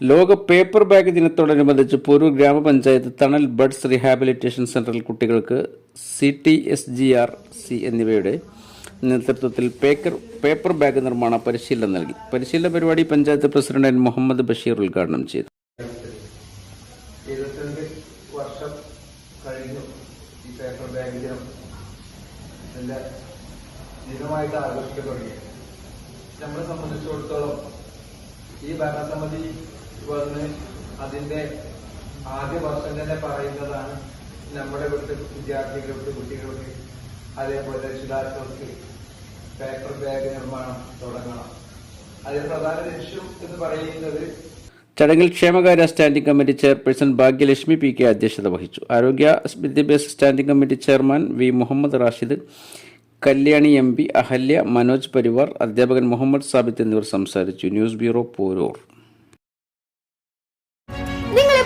ലോക paper bag ദിനത്തോടനുബന്ധിച്ച് പൂരൂർ ഗ്രാമപഞ്ചായത്ത് തണൽ ബഡ്സ് റീഹാബിലിറ്റേഷൻ സെന്ററിൽ കുട്ടികൾക്ക് C T S G R C എന്നിവയുടെ നേതൃത്വത്തിൽ പേക്കർ പേപ്പർ ബാഗ് നിർമ്മാണ പരിശീലനം നൽകി. പരിശീലന പരിപാടി പഞ്ചായത്ത് പ്രസിഡന്റ് മുഹമ്മദ് ബഷീർ ഉദ്ഘാടനം ചെയ്തു. വർഷം ഈ പേപ്പർ ബാഗ് നമ്മളെ സംബന്ധിച്ചിടത്തോളം ഈ ഭരണസമിതി വന്ന് അതിന്റെ ആദ്യ വർഷം തന്നെ പറയുന്നതാണ് നമ്മുടെ ഇവിടുത്തെ വിദ്യാർത്ഥികൾക്ക് കുട്ടികൾക്ക് അതേപോലെ രക്ഷിതാക്കൾക്ക് പേപ്പർ ബാഗ് നിർമ്മാണം തുടങ്ങണം. അതിൽ പ്രധാന ലക്ഷ്യം എന്ന് പറയുന്നത് ചടങ്ങിൽ ക്ഷേമകാര്യ standing committee chairperson Bhagyalakshmi P K അധ്യക്ഷത വഹിച്ചു. ആരോഗ്യ വിദ്യാഭ്യാസ standing committee chairman V Muhammad Rashid Kalyani M P Ahalya Manoj Parivar അധ്യാപകൻ മുഹമ്മദ് സാബിത്ത് എന്നിവർ സംസാരിച്ചു. News bureau Poroor.